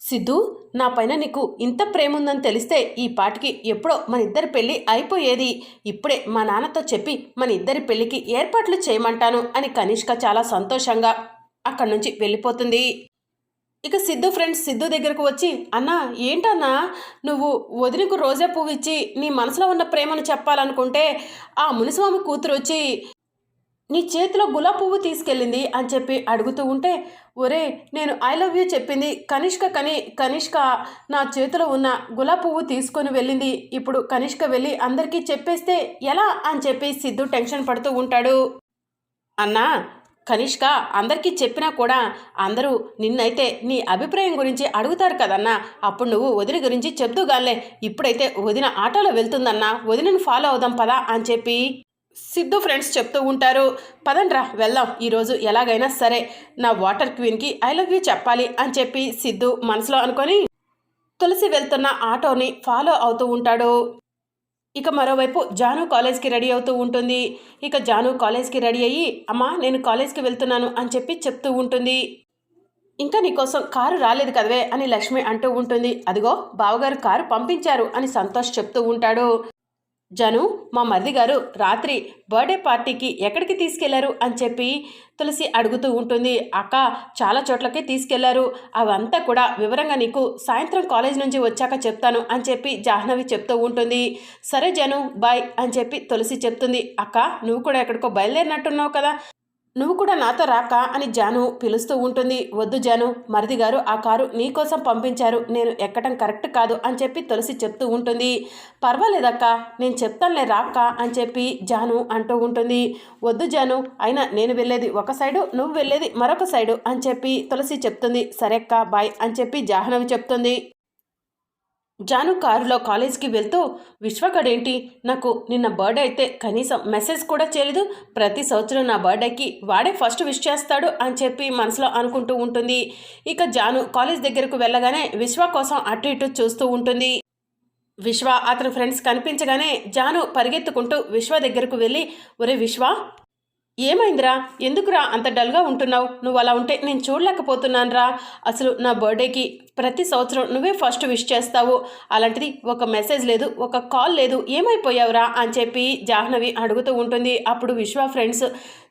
సిద్ధు నా పైన నీకు ఇంత ప్రేమ ఉందని తెలిస్తే ఈ పాటికి ఎప్పుడో మన ఇద్దరి పెళ్ళి అయిపోయేది. ఇప్పుడే మా నాన్నతో చెప్పి మన ఇద్దరి పెళ్ళికి ఏర్పాట్లు చేయమంటాను అని కనిష్క చాలా సంతోషంగా అక్కడి నుంచి వెళ్ళిపోతుంది. ఇక సిద్ధు ఫ్రెండ్స్ సిద్ధు దగ్గరకు వచ్చి అన్నా ఏంటన్నా? నువ్వు వదినకు రోజా పువ్వు ఇచ్చి నీ మనసులో ఉన్న ప్రేమను చెప్పాలనుకుంటే ఆ మునిస్వామి కూతురు వచ్చి నీ చేతిలో గులాబ్ పువ్వు తీసుకెళ్ళింది అని చెప్పి అడుగుతూ ఉంటే ఒరే నేను ఐ లవ్ యూ చెప్పింది కనిష్క కని కనిష్క నా చేతిలో ఉన్న గులాబ్ పువ్వు తీసుకొని వెళ్ళింది. ఇప్పుడు కనిష్క వెళ్ళి అందరికీ చెప్పేస్తే ఎలా? అని చెప్పి సిద్ధు టెన్షన్ పడుతూ ఉంటాడు. అన్నా కనిష్క అందరికీ చెప్పినా కూడా అందరూ నిన్నైతే నీ అభిప్రాయం గురించి అడుగుతారు కదన్నా. అప్పుడు నువ్వు వదిన గురించి చెప్తూగాలే ఇప్పుడైతే వదిన ఆటోలో వెళ్తుందన్నా. వదినను ఫాలో అవుదాం పదా అని చెప్పి సిద్ధు ఫ్రెండ్స్ చెప్తూ ఉంటారు పదండ్రా వెళ్దాం. ఈరోజు ఎలాగైనా సరే నా వాటర్ క్వీన్కి ఐ లవ్ యూ చెప్పాలి అని చెప్పి సిద్ధు మనసులో అనుకొని తులసి వెళ్తున్న ఆటోని ఫాలో అవుతూ ఉంటాడు. ఇక మరోవైపు జాను కాలేజ్కి రెడీ అవుతూ ఉంటుంది. ఇక జాను కాలేజ్కి రెడీ అయ్యి అమ్మా నేను కాలేజ్కి వెళ్తున్నాను అని చెప్పి చెప్తూ ఉంటుంది. ఇంకా నీకోసం కారు రాలేదు కదవే అని లక్ష్మి అంటూ ఉంటుంది. అదిగో బావగారు కారు పంపించారు అని సంతోష్ చెప్తూ ఉంటాడు. జను మా మరిది గారు రాత్రి బర్త్డే పార్టీకి ఎక్కడికి తీసుకెళ్ళారు అని చెప్పి తులసి అడుగుతూ ఉంటుంది. అక్క చాలా చోట్లకి తీసుకెళ్ళారు. అవంతా కూడా వివరంగా నీకు సాయంత్రం కాలేజ్ నుంచి వచ్చాక చెప్తాను అని చెప్పి జాహ్నవి చెప్తూ ఉంటుంది. సరే జను బాయ్ అని చెప్పి తులసి చెప్తుంది. అక్క నువ్వు కూడా ఎక్కడికో బయలుదేరినట్టున్నావు కదా. నువ్వు కూడా నాతో రాక అని జాను పిలుస్తూ ఉంటుంది. వద్దు జాను మరిది గారు ఆ కారు నీకోసం పంపించారు. నేను ఎక్కడం కరెక్ట్ కాదు అని చెప్పి తులసి చెప్తూ ఉంటుంది. పర్వాలేదక్క నేను చెప్తానులే రాక్క అని చెప్పి జాను అంటూ ఉంటుంది. వద్దు జాను అయినా నేను వెళ్ళేది ఒక సైడు నువ్వు వెళ్ళేది మరొక సైడు అని చెప్పి తులసి చెప్తుంది. సరేక్క బాయ్ అని చెప్పి జాహ్నవి చెప్తుంది. జాను కారులో కాలేజ్కి వెళ్తూ విశ్వకడేంటి నాకు నిన్న బర్త్డే అయితే కనీసం మెసేజ్ కూడా చేయలేదు. ప్రతి సంవత్సరం నా బర్త్డేకి వాడే ఫస్ట్ విష్ చేస్తాడు అని చెప్పి మనసులో అనుకుంటూ ఉంటుంది. ఇక జాను కాలేజ్ దగ్గరకు వెళ్ళగానే విశ్వ కోసం అటు ఇటు చూస్తూ ఉంటుంది. విశ్వ అతని ఫ్రెండ్స్ కనిపించగానే జాను పరిగెత్తుకుంటూ విశ్వ దగ్గరకు వెళ్ళి ఒరే విశ్వ ఏమైందిరా? ఎందుకురా అంత డల్గా ఉంటున్నావు? నువ్వు అలా ఉంటే నేను చూడలేకపోతున్నానురా. అసలు నా బర్త్డేకి ప్రతి సంవత్సరం నువ్వే ఫస్ట్ విష్ చేస్తావు. అలాంటిది ఒక మెసేజ్ లేదు ఒక కాల్ లేదు. ఏమైపోయావురా? అని చెప్పి జాహ్నవి అడుగుతూ ఉంటుంది. అప్పుడు విశ్వ ఫ్రెండ్స్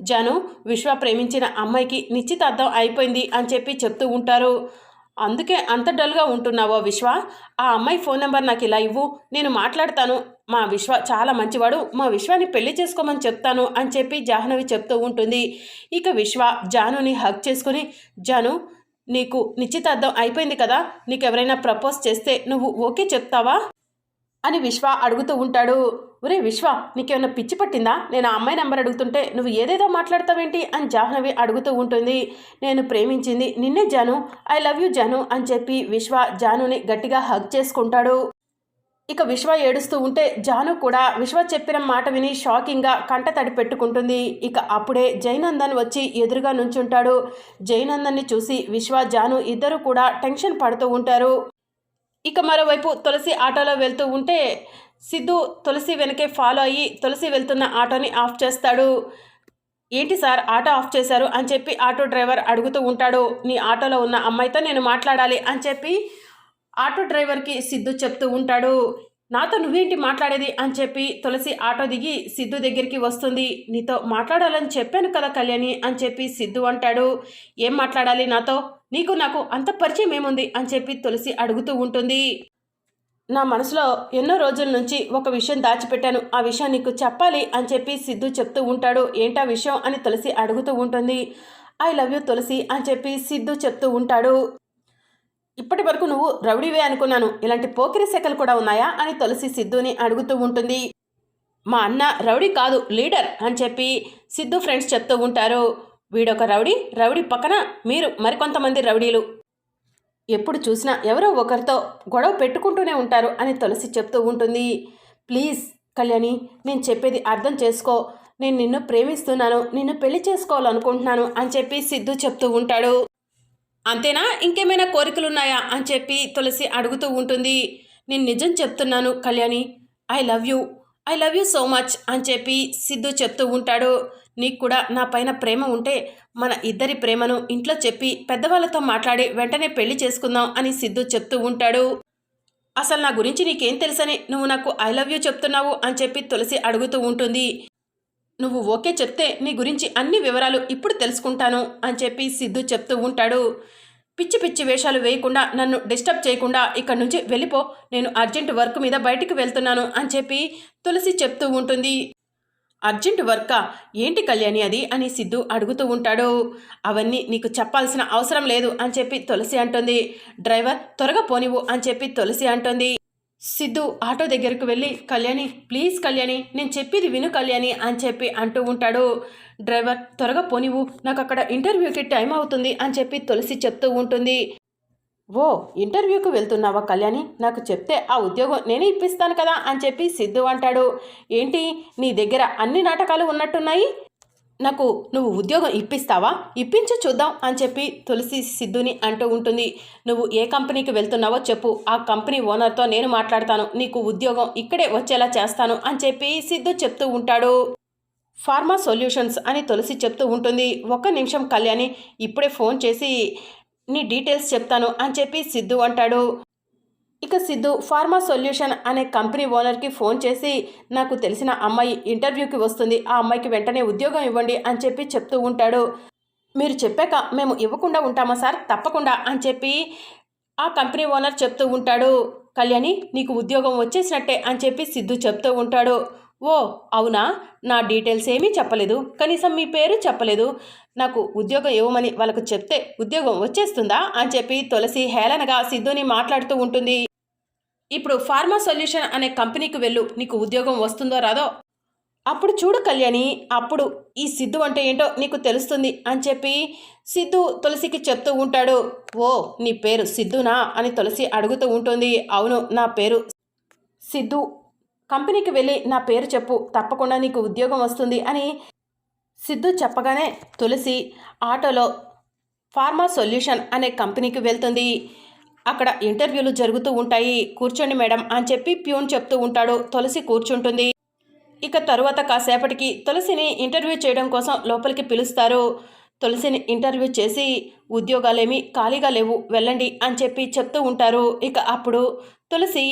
జను విశ్వ ప్రేమించిన అమ్మాయికి నిశ్చితార్థం అయిపోయింది అని చెప్పి చెప్తూ ఉంటారు. అందుకే అంత డల్గా ఉంటున్నావో విశ్వ? ఆ అమ్మాయి ఫోన్ నెంబర్ నాకు ఇలా ఇవ్వు. నేను మాట్లాడతాను. మా విశ్వ చాలా మంచివాడు. మా విశ్వాన్ని పెళ్ళి చేసుకోమని చెప్తాను అని చెప్పి జాహ్నవి చెప్తూ ఉంటుంది. ఇక విశ్వ జానుని హక్ చేసుకుని జాను నీకు నిశ్చితార్థం అయిపోయింది కదా? నీకు ఎవరైనా ప్రపోజ్ చేస్తే నువ్వు ఓకే చెప్తావా? అని విశ్వ అడుగుతూ ఉంటాడు. ఒరే విశ్వ నీకేమైనా పిచ్చి పట్టిందా? నేను ఆ అమ్మాయి నెంబర్ అడుగుతుంటే నువ్వు ఏదేదో మాట్లాడతావేంటి? అని జాహ్నవి అడుగుతూ ఉంటుంది. నేను ప్రేమించింది నిన్నే Janu. I love you Janu అని చెప్పి విశ్వ జానుని గట్టిగా హగ్ చేసుకుంటాడు. ఇక విశ్వ ఏడుస్తూ ఉంటే జాను కూడా విశ్వ చెప్పిన మాట విని షాకింగ్గా కంట తడి పెట్టుకుంటుంది. ఇక అప్పుడే జైనందన్ వచ్చి ఎదురుగా నుంచుంటాడు. జైనందన్ని చూసి విశ్వ జాను ఇద్దరు కూడా టెన్షన్ పడుతూ ఉంటారు. ఇక మరోవైపు తులసి ఆటోలో వెళ్తూ ఉంటే సిద్ధు తులసి వెనకే ఫాలో అయ్యి తులసి వెళ్తున్న ఆటోని ఆఫ్ చేస్తాడు. ఏంటి సార్ ఆటో ఆఫ్ చేశారు? అని చెప్పి ఆటో డ్రైవర్ అడుగుతూ ఉంటాడు. నీ ఆటోలో ఉన్న అమ్మాయితో నేను మాట్లాడాలి అని చెప్పి ఆటో డ్రైవర్కి సిద్ధు చెప్తూ ఉంటాడు. నాతో నువ్వేంటి మాట్లాడేది? అని చెప్పి తులసి ఆటో దిగి సిద్ధు దగ్గరికి వస్తుంది. నీతో మాట్లాడాలని చెప్పాను కదా కళ్యాణి అని చెప్పి సిద్ధు అంటాడు. ఏం మాట్లాడాలి నాతో? నీకు నాకు అంత పరిచయం ఏముంది? అని చెప్పి తులసి అడుగుతూ ఉంటుంది. నా మనసులో ఎన్నో రోజుల నుంచి ఒక విషయం దాచిపెట్టాను. ఆ విషయం నీకు చెప్పాలి అని చెప్పి సిద్ధు చెప్తూ ఉంటాడు. ఏంటా విషయం? అని తులసి అడుగుతూ ఉంటుంది. ఐ లవ్ యూ తులసి అని చెప్పి సిద్ధు చెప్తూ ఉంటాడు. ఇప్పటి వరకు నువ్వు రౌడీవే అనుకున్నాను. ఇలాంటి పోకిరి శాఖలు కూడా ఉన్నాయా? అని తులసి సిద్ధుని అడుగుతూ ఉంటుంది. మా అన్న రౌడీ కాదు లీడర్ అని చెప్పి సిద్ధు ఫ్రెండ్స్ చెప్తూ ఉంటారు. వీడొక రౌడీ రౌడీ పక్కన మీరు మరికొంతమంది రౌడీలు. ఎప్పుడు చూసినా ఎవరో ఒకరితో గొడవ పెట్టుకుంటూనే ఉంటారు అని తులసి చెప్తూ ఉంటుంది. ప్లీజ్ కళ్యాణి నేను చెప్పేది అర్థం చేసుకో. నేను నిన్ను ప్రేమిస్తున్నాను నిన్ను పెళ్ళి చేసుకోవాలనుకుంటున్నాను అని చెప్పి సిద్ధు చెప్తూ ఉంటాడు. అంతేనా? ఇంకేమైనా కోరికలు ఉన్నాయా అని చెప్పి తులసి అడుగుతూ ఉంటుంది. నేను నిజం చెప్తున్నాను Kalyani. I love you. I love you so much అని చెప్పి సిద్ధు చెప్తూ ఉంటాడు. నీకు కూడా నా పైన ప్రేమ ఉంటే మన ఇద్దరి ప్రేమను ఇంట్లో చెప్పి పెద్దవాళ్ళతో మాట్లాడి వెంటనే పెళ్ళి చేసుకుందాం అని సిద్ధు చెప్తూ ఉంటాడు. అసలు నా గురించి నీకేం తెలుసని నువ్వు నాకు ఐ లవ్ యూ చెప్తున్నావు అని చెప్పి తులసి అడుగుతూ ఉంటుంది. నువ్వు ఓకే చెప్తే నీ గురించి అన్ని వివరాలు ఇప్పుడు తెలుసుకుంటాను అని చెప్పి సిద్ధు చెప్తూ ఉంటాడు. పిచ్చి పిచ్చి వేషాలు వేయకుండా నన్ను డిస్టర్బ్ చేయకుండా ఇక్కడి నుంచి వెళ్ళిపో నేను అర్జెంట్ వర్క్ మీద బయటికి వెళ్తున్నాను అని చెప్పి తులసి చెప్తూ ఉంటుంది. అర్జెంట్ వర్కా? ఏంటి కళ్యాణి అది? అని సిద్ధు అడుగుతూ ఉంటాడు. అవన్నీ నీకు చెప్పాల్సిన అవసరం లేదు అని చెప్పి తులసి అంటుంది. డ్రైవర్ త్వరగా పోనివ్వు అని చెప్పి తులసి అంటుంది. సిద్ధు ఆటో దగ్గరకు వెళ్ళి కళ్యాణి ప్లీజ్ కళ్యాణి నేను చెప్పేది విను కళ్యాణి అని చెప్పి అంటూ ఉంటాడు. డ్రైవర్ త్వరగా పోనివు నాకు అక్కడ ఇంటర్వ్యూకి టైం అవుతుంది అని చెప్పి తులసి చెప్తూ ఉంటుంది. ఓ ఇంటర్వ్యూకి వెళ్తున్నావా కళ్యాణి? నాకు చెప్తే ఆ ఉద్యోగం నేనే ఇప్పిస్తాను కదా అని చెప్పి సిద్ధు అంటాడు. ఏంటి నీ దగ్గర అన్ని నాటకాలు ఉన్నట్టున్నాయి? నాకు నువ్వు ఉద్యోగం ఇప్పిస్తావా? ఇప్పించి చూద్దాం అని చెప్పి తులసి సిద్ధుని అంటూ ఉంటుంది. నువ్వు ఏ కంపెనీకి వెళ్తున్నావో చెప్పు. ఆ కంపెనీ ఓనర్తో నేను మాట్లాడతాను. నీకు ఉద్యోగం ఇక్కడే వచ్చేలా చేస్తాను అని చెప్పి సిద్ధు చెప్తూ ఉంటాడు. ఫార్మా సొల్యూషన్స్ అని తులసి చెప్తూ ఉంటుంది. ఒక్క నిమిషం కళ్యాణి ఇప్పుడే ఫోన్ చేసి నీ డీటెయిల్స్ చెప్తాను అని చెప్పి సిద్ధు అంటాడు. ఇక సిద్ధు ఫార్మా సొల్యూషన్ అనే కంపెనీ ఓనర్కి ఫోన్ చేసి నాకు తెలిసిన అమ్మాయి ఇంటర్వ్యూకి వస్తుంది. ఆ అమ్మాయికి వెంటనే ఉద్యోగం ఇవ్వండి అని చెప్పి చెప్తూ ఉంటాడు. మీరు చెప్పాక మేము ఇవ్వకుండా ఉంటామా సార్? తప్పకుండా అని చెప్పి ఆ కంపెనీ ఓనర్ చెప్తూ ఉంటాడు. కళ్యాణి నీకు ఉద్యోగం వచ్చేసినట్టే అని చెప్పి సిద్ధు చెప్తూ ఉంటాడు. ఓ అవునా? నా డీటెయిల్స్ ఏమీ చెప్పలేదు. కనీసం మీ పేరు చెప్పలేదు. నాకు ఉద్యోగం ఇవ్వమని వాళ్ళకు చెప్తే ఉద్యోగం వచ్చేస్తుందా? అని చెప్పి తులసి హేళనగా సిద్ధుని మాట్లాడుతూ ఉంటుంది. ఇప్పుడు ఫార్మా సొల్యూషన్ అనే కంపెనీకి వెళ్ళు నీకు ఉద్యోగం వస్తుందో రాదో. అప్పుడు చూడు కళ్యాణి అప్పుడు ఈ సిద్ధు అంటే ఏంటో నీకు తెలుస్తుంది అని చెప్పి సిద్ధు తులసికి చెప్తూ ఉంటాడు. ఓ నీ పేరు సిద్ధునా అని తులసి అడుగుతూ ఉంటుంది. అవును నా పేరు సిద్ధు. కంపెనీకి వెళ్ళి నా పేరు చెప్పు తప్పకుండా నీకు ఉద్యోగం వస్తుంది అని సిద్ధు చెప్పగానే తులసి ఆటోలో ఫార్మా సొల్యూషన్ అనే కంపెనీకి వెళ్తుంది. అక్కడ ఇంటర్వ్యూలు జరుగుతూ ఉంటాయి. కూర్చోండి మేడం అని చెప్పి ప్యూన్ చెప్తూ ఉంటాడు. తులసి కూర్చుంటుంది. ఇక తరువాత కాసేపటికి తులసిని ఇంటర్వ్యూ చేయడం కోసం లోపలికి పిలుస్తారు. తులసిని ఇంటర్వ్యూ చేసి ఉద్యోగాలేమీ ఖాళీగా లేవు వెళ్ళండి అని చెప్పి చెప్తూ ఉంటారు. ఇక అప్పుడు తులసి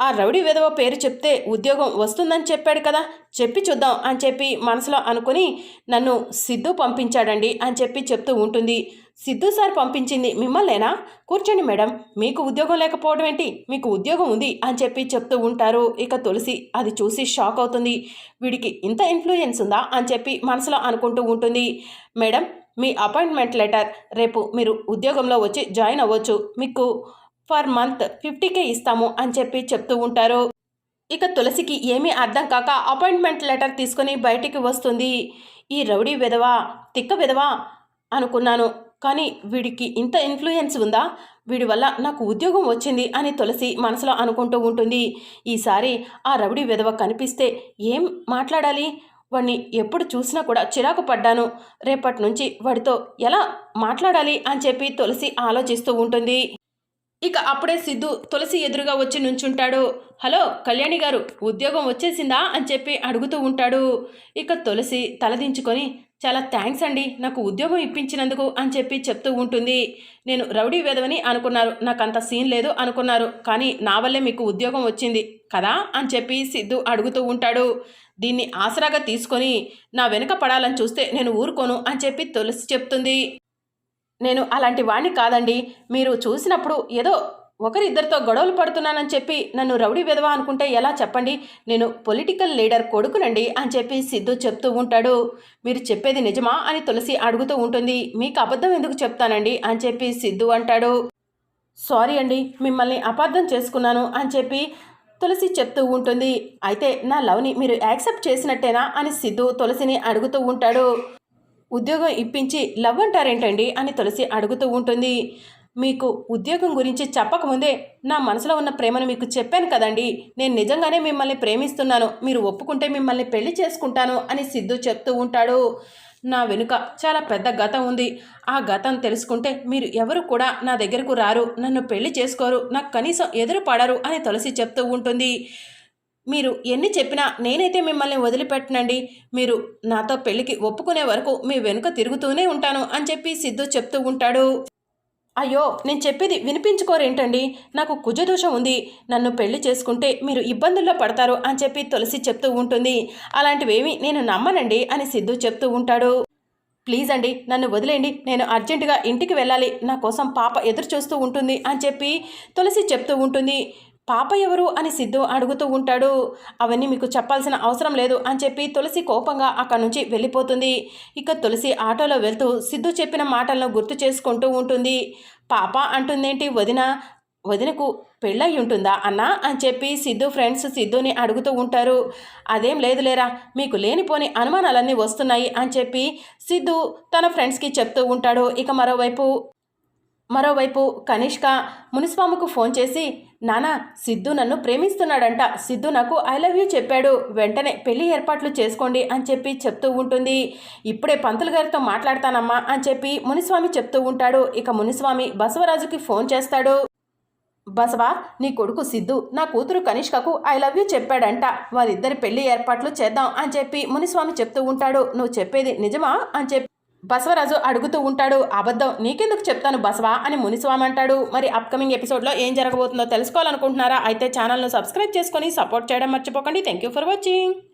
ఆ రౌడీ విధవ పేరు చెప్తే ఉద్యోగం వస్తుందని చెప్పాడు కదా చెప్పి చూద్దాం అని చెప్పి మనసులో అనుకుని నన్ను సిద్ధు పంపించాడండి అని చెప్పి చెప్తూ ఉంటుంది. సిద్ధు సార్ పంపించింది మిమ్మల్నేనా? కూర్చోండి మేడం మీకు ఉద్యోగం లేకపోవడం ఏంటి? మీకు ఉద్యోగం ఉంది అని చెప్పి చెప్తూ ఉంటారు. ఇక తులసి అది చూసి షాక్ అవుతుంది. వీడికి ఇంత ఇన్ఫ్లుయెన్స్ ఉందా అని చెప్పి మనసులో అనుకుంటూ ఉంటుంది. మేడం మీ అపాయింట్మెంట్ లెటర్ రేపు మీరు ఉద్యోగంలో వచ్చి జాయిన్ అవ్వచ్చు. మీకు ఫర్ మంత్ ఫిఫ్టీకే ఇస్తాము అని చెప్పి చెప్తూ ఉంటారు. ఇక తులసికి ఏమీ అర్థం కాక అపాయింట్మెంట్ లెటర్ తీసుకొని బయటికి వస్తుంది. ఈ రౌడీ విధవా తిక్క విధవా అనుకున్నాను. కానీ వీడికి ఇంత ఇన్ఫ్లుయెన్స్ ఉందా? వీడి వల్ల నాకు ఉద్యోగం వచ్చింది అని తులసి మనసులో అనుకుంటూ ఉంటుంది. ఈసారి ఆ రౌడీ విధవ కనిపిస్తే ఏం మాట్లాడాలి? వాడిని ఎప్పుడు చూసినా కూడా చిరాకు పడ్డాను. రేపటి నుంచి వాడితో ఎలా మాట్లాడాలి? అని చెప్పి తులసి ఆలోచిస్తూ ఉంటుంది. ఇక అప్పుడే సిద్ధు తులసి ఎదురుగా వచ్చి నుంచుంటాడు. హలో కళ్యాణి గారు ఉద్యోగం వచ్చేసిందా? అని చెప్పి అడుగుతూ ఉంటాడు. ఇక తులసి తలదించుకొని చాలా థ్యాంక్స్ అండి నాకు ఉద్యోగం ఇప్పించినందుకు అని చెప్పి చెప్తూ ఉంటుంది. నేను రౌడీ వేదవని అనుకున్నారు నాకు అంత సీన్ లేదు అనుకున్నారు. కానీ నా వల్లే మీకు ఉద్యోగం వచ్చింది కదా? అని చెప్పి సిద్ధు అడుగుతూ ఉంటాడు. దీన్ని ఆసరాగా తీసుకొని నా వెనుక పడాలని చూస్తే నేను ఊరుకోను అని చెప్పి తులసి చెప్తుంది. నేను అలాంటి వాణ్ణి కాదండి. మీరు చూసినప్పుడు ఏదో ఒకరిద్దరితో గొడవలు పడుతున్నానని చెప్పి నన్ను రౌడీ విధవా అనుకుంటే ఎలా చెప్పండి? నేను పొలిటికల్ లీడర్ కొడుకునండి అని చెప్పి సిద్ధు చెప్తూ ఉంటాడు. మీరు చెప్పేది నిజమా అని తులసి అడుగుతూ ఉంటుంది. మీకు అబద్ధం ఎందుకు చెప్తానండి? అని చెప్పి సిద్ధు అంటాడు. సారీ అండి మిమ్మల్ని అపార్థం చేసుకున్నాను అని చెప్పి తులసి చెప్తూ ఉంటుంది. అయితే నా లవ్ని మీరు యాక్సెప్ట్ చేసినట్టేనా? అని సిద్ధు తులసిని అడుగుతూ ఉంటాడు. ఉద్యోగం ఇప్పించి లవ్ అంటారేంటండి అని తులసి అడుగుతూ ఉంటుంది. మీకు ఉద్యోగం గురించి చెప్పకముందే నా మనసులో ఉన్న ప్రేమను మీకు చెప్పాను కదండి. నేను నిజంగానే మిమ్మల్ని ప్రేమిస్తున్నాను. మీరు ఒప్పుకుంటే మిమ్మల్ని పెళ్ళి చేసుకుంటాను అని సిద్ధు చెప్తూ ఉంటాడు. నా వెనుక చాలా పెద్ద గతం ఉంది. ఆ గతం తెలుసుకుంటే మీరు ఎవరు కూడా నా దగ్గరకు రారు. నన్ను పెళ్ళి చేసుకోరు. నాకు కనీసం ఎదురు పడరు అని తులసి చెప్తూ ఉంటుంది. మీరు ఎన్ని చెప్పినా నేనైతే మిమ్మల్ని వదిలిపెట్టనండి. మీరు నాతో పెళ్ళికి ఒప్పుకునే వరకు మీ వెనుక తిరుగుతూనే ఉంటాను అని చెప్పి సిద్ధు చెప్తూ ఉంటాడు. అయ్యో నేను చెప్పేది వినిపించుకోరేంటండి? నాకు కుజదోషం ఉంది. నన్ను పెళ్ళి చేసుకుంటే మీరు ఇబ్బందుల్లో పడతారు అని చెప్పి తులసి చెప్తూ ఉంటుంది. అలాంటివేమీ నేను నమ్మనండి అని సిద్ధు చెప్తూ ఉంటాడు. ప్లీజ్ అండి నన్ను వదిలేయండి. నేను అర్జెంటుగా ఇంటికి వెళ్ళాలి. నా కోసం పాప ఎదురు చూస్తూ ఉంటుంది అని చెప్పి తులసి చెప్తూ ఉంటుంది. పాప ఎవరు అని సిద్ధు అడుగుతూ ఉంటాడు. అవన్నీ మీకు చెప్పాల్సిన అవసరం లేదు అని చెప్పి తులసి కోపంగా అక్కడి నుంచి వెళ్ళిపోతుంది. ఇక తులసి ఆటోలో వెళ్తూ సిద్ధు చెప్పిన మాటలను గుర్తు చేసుకుంటూ ఉంటుంది. పాప అంటుందేంటి వదిన? వదినకు పెళ్ళయి ఉంటుందా అన్నా? అని చెప్పి సిద్ధు ఫ్రెండ్స్ సిద్ధుని అడుగుతూ ఉంటారు. అదేం లేదులేరా మీకు లేనిపోని అనుమానాలన్నీ వస్తున్నాయి అని చెప్పి సిద్ధు తన ఫ్రెండ్స్కి చెప్తూ ఉంటాడు. ఇక మరోవైపు మరోవైపు కనిష్క మునిస్వామికు ఫోన్ చేసి నానా సిద్ధు నన్ను ప్రేమిస్తున్నాడంట. సిద్ధు నాకు ఐ లవ్ యూ చెప్పాడు. వెంటనే పెళ్ళి ఏర్పాట్లు చేసుకోండి అని చెప్పి చెప్తూ ఉంటుంది. ఇప్పుడే పంతులు గారితో మాట్లాడతానమ్మా అని చెప్పి మునిస్వామి చెప్తూ ఉంటాడు. ఇక మునిస్వామి బసవరాజుకి ఫోన్ చేస్తాడు. బసవా నీ కొడుకు సిద్ధు నా కూతురు కనిష్కకు ఐ లవ్ యూ చెప్పాడంట. వారిద్దరి పెళ్ళి ఏర్పాట్లు చేద్దాం అని చెప్పి మునిస్వామి చెప్తూ ఉంటాడు. నువ్వు చెప్పేది నిజమా అని చెప్పి బసవరాజు అడుగుతూ ఉంటాడు అబద్ధం నీకెందుకు చెప్తాను బసవా? అని మునిస్వామి అంటాడు. మరి అప్కమింగ్ ఎపిసోడ్లో ఏం జరగబోతుందో తెలుసుకోవాలనుకుంటున్నారా? అయితే ఛానల్ను సబ్స్క్రైబ్ చేసుకొని సపోర్ట్ చేయడం మర్చిపోకండి. Thank you for watching